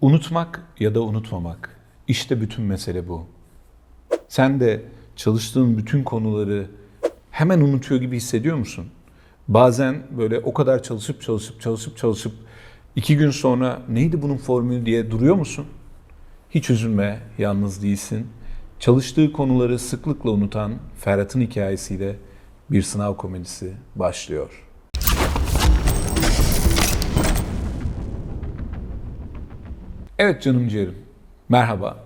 Unutmak ya da unutmamak. İşte bütün mesele bu. Sen de çalıştığın bütün konuları hemen unutuyor gibi hissediyor musun? Bazen böyle o kadar çalışıp çalışıp çalışıp çalışıp iki gün sonra neydi bunun formülü diye duruyor musun? Hiç üzülme, yalnız değilsin. Çalıştığı konuları sıklıkla unutan Ferhat'ın hikayesiyle bir sınav komedisi başlıyor. Evet canım ciğerim. Merhaba.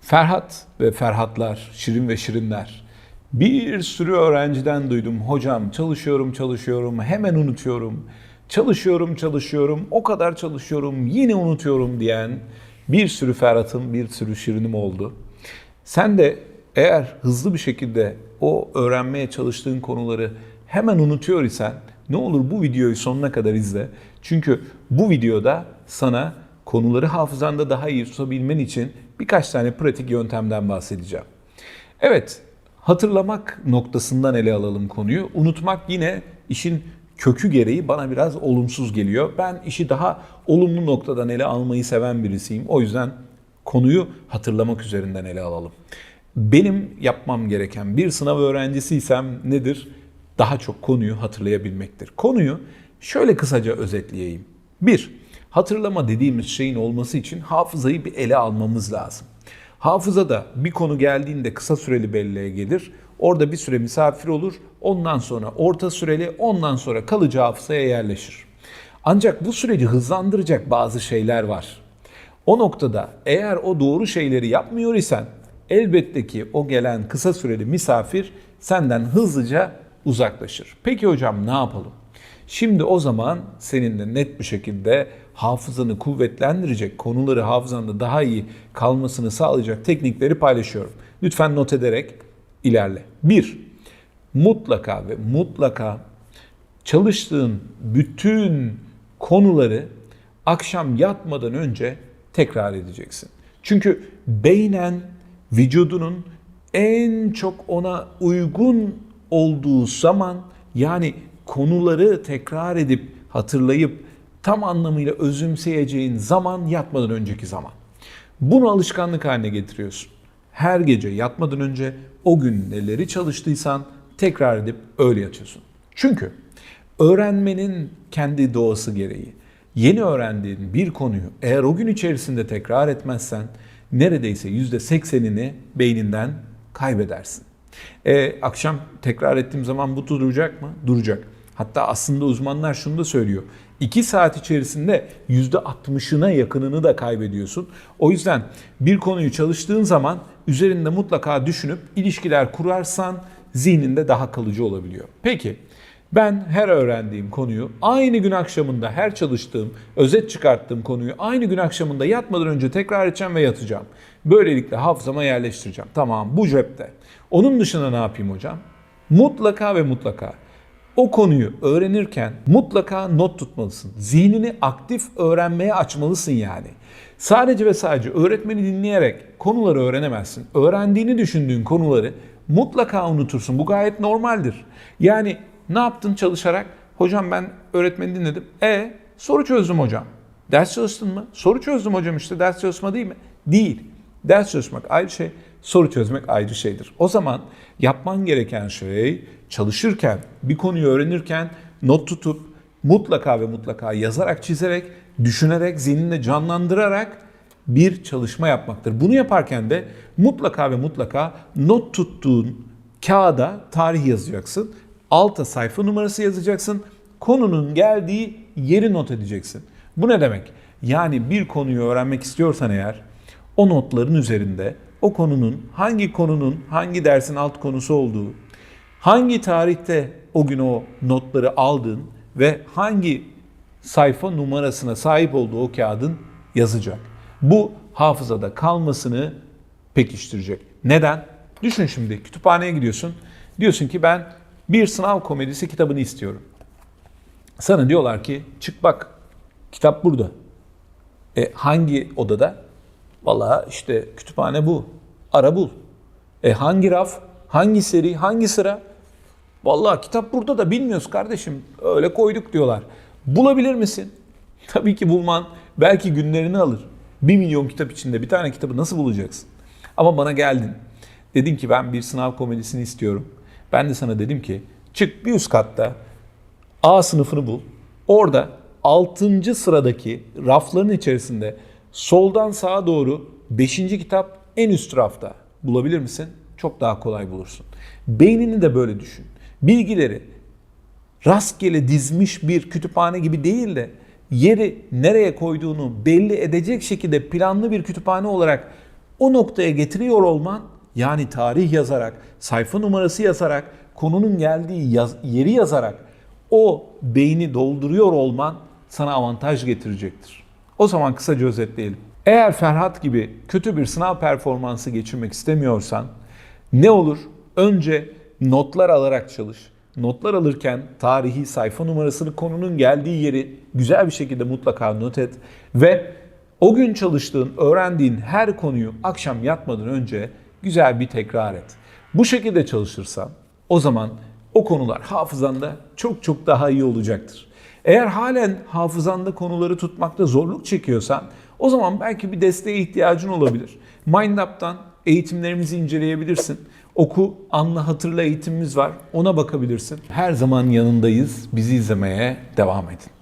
Ferhat ve Ferhatlar, Şirin ve Şirinler. Bir sürü öğrenciden duydum. Hocam çalışıyorum çalışıyorum hemen unutuyorum. Çalışıyorum çalışıyorum o kadar çalışıyorum yine unutuyorum diyen bir sürü Ferhat'ım bir sürü Şirin'im oldu. Sen de eğer hızlı bir şekilde o öğrenmeye çalıştığın konuları hemen unutuyor isen ne olur bu videoyu sonuna kadar izle. Çünkü bu videoda sana konuları hafızanda daha iyi tutabilmen için birkaç tane pratik yöntemden bahsedeceğim. Evet, hatırlamak noktasından ele alalım konuyu. Unutmak yine işin kökü gereği bana biraz olumsuz geliyor. Ben işi daha olumlu noktadan ele almayı seven birisiyim. O yüzden konuyu hatırlamak üzerinden ele alalım. Benim yapmam gereken bir sınav öğrencisiysem nedir? Daha çok konuyu hatırlayabilmektir. Konuyu şöyle kısaca özetleyeyim. 1. Hatırlama dediğimiz şeyin olması için hafızayı bir ele almamız lazım. Hafızada bir konu geldiğinde kısa süreli belleğe gelir. Orada bir süre misafir olur. Ondan sonra orta süreli, ondan sonra kalıcı hafızaya yerleşir. Ancak bu süreci hızlandıracak bazı şeyler var. O noktada eğer o doğru şeyleri yapmıyor isen elbette ki o gelen kısa süreli misafir senden hızlıca uzaklaşır. Peki hocam ne yapalım? Şimdi o zaman seninle net bir şekilde hafızanı kuvvetlendirecek, konuları hafızanda daha iyi kalmasını sağlayacak teknikleri paylaşıyorum. Lütfen not ederek ilerle. 1. Mutlaka ve mutlaka çalıştığın bütün konuları akşam yatmadan önce tekrar edeceksin. Çünkü beynen vücudunun en çok ona uygun olduğu zaman yani konuları tekrar edip hatırlayıp tam anlamıyla özümseyeceğin zaman yatmadan önceki zaman. Bunu alışkanlık haline getiriyorsun. Her gece yatmadan önce o gün neleri çalıştıysan tekrar edip öyle yatıyorsun. Çünkü öğrenmenin kendi doğası gereği yeni öğrendiğin bir konuyu eğer o gün içerisinde tekrar etmezsen neredeyse %80'ini beyninden kaybedersin. E, akşam tekrar ettiğim zaman bu duracak mı? Duracak. Hatta aslında uzmanlar şunu da söylüyor. 2 saat içerisinde %60'ına yakınını da kaybediyorsun. O yüzden bir konuyu çalıştığın zaman üzerinde mutlaka düşünüp ilişkiler kurarsan zihninde daha kalıcı olabiliyor. Peki ben her öğrendiğim konuyu aynı gün akşamında her çalıştığım, özet çıkarttığım konuyu aynı gün akşamında yatmadan önce tekrar edeceğim ve yatacağım. Böylelikle hafızama yerleştireceğim. Tamam bu cepte. Onun dışında ne yapayım hocam? Mutlaka ve mutlaka o konuyu öğrenirken mutlaka not tutmalısın. Zihnini aktif öğrenmeye açmalısın yani. Sadece ve sadece öğretmeni dinleyerek konuları öğrenemezsin. Öğrendiğini düşündüğün konuları mutlaka unutursun. Bu gayet normaldir. Yani ne yaptın çalışarak? Hocam ben öğretmeni dinledim. E soru çözdüm hocam. Ders çalıştın mı? Soru çözdüm hocam işte ders çalışma değil mi? Değil. Ders çalışmak ayrı şey, soru çözmek ayrı şeydir. O zaman yapman gereken şey çalışırken, bir konuyu öğrenirken not tutup mutlaka ve mutlaka yazarak, çizerek, düşünerek, zihninde canlandırarak bir çalışma yapmaktır. Bunu yaparken de mutlaka ve mutlaka not tuttuğun kağıda tarih yazacaksın. Alta sayfa numarası yazacaksın. Konunun geldiği yeri not edeceksin. Bu ne demek? Yani bir konuyu öğrenmek istiyorsan eğer o notların üzerinde o konunun hangi konunun hangi dersin alt konusu olduğu, hangi tarihte o gün o notları aldın ve hangi sayfa numarasına sahip olduğu o kağıdın yazacak. Bu hafızada kalmasını pekiştirecek. Neden? Düşün şimdi kütüphaneye gidiyorsun. Diyorsun ki ben bir sınav komedisi kitabını istiyorum. Sana diyorlar ki çık bak kitap burada. E, hangi odada? Vallahi işte kütüphane bu. Ara bul. E hangi raf? Hangi seri? Hangi sıra? Vallahi kitap burada da bilmiyoruz kardeşim. Öyle koyduk diyorlar. Bulabilir misin? Tabii ki bulman belki günlerini alır. 1 milyon kitap içinde bir tane kitabı nasıl bulacaksın? Ama bana geldin. Dedin ki ben bir sınav komedisini istiyorum. Ben de sana dedim ki çık bir üst katta A sınıfını bul. Orada 6. sıradaki rafların içerisinde soldan sağa doğru 5. kitap en üst rafta. Bulabilir misin? Çok daha kolay bulursun. Beynini de böyle düşün. Bilgileri rastgele dizmiş bir kütüphane gibi değil de yeri nereye koyduğunu belli edecek şekilde planlı bir kütüphane olarak o noktaya getiriyor olman yani tarih yazarak, sayfa numarası yazarak, konunun geldiği yaz- yeri yazarak o beyni dolduruyor olman sana avantaj getirecektir. O zaman kısaca özetleyelim. Eğer Ferhat gibi kötü bir sınav performansı geçirmek istemiyorsan ne olur? Önce notlar alarak çalış. Notlar alırken tarihi sayfa numarasını konunun geldiği yeri güzel bir şekilde mutlaka not et ve o gün çalıştığın, öğrendiğin her konuyu akşam yatmadan önce güzel bir tekrar et. Bu şekilde çalışırsan o zaman o konular hafızanda çok çok daha iyi olacaktır. Eğer halen hafızanda konuları tutmakta zorluk çekiyorsan o zaman belki bir desteğe ihtiyacın olabilir. MindUp'tan eğitimlerimizi inceleyebilirsin. Oku, anla, hatırla eğitimimiz var. Ona bakabilirsin. Her zaman yanındayız. Bizi izlemeye devam edin.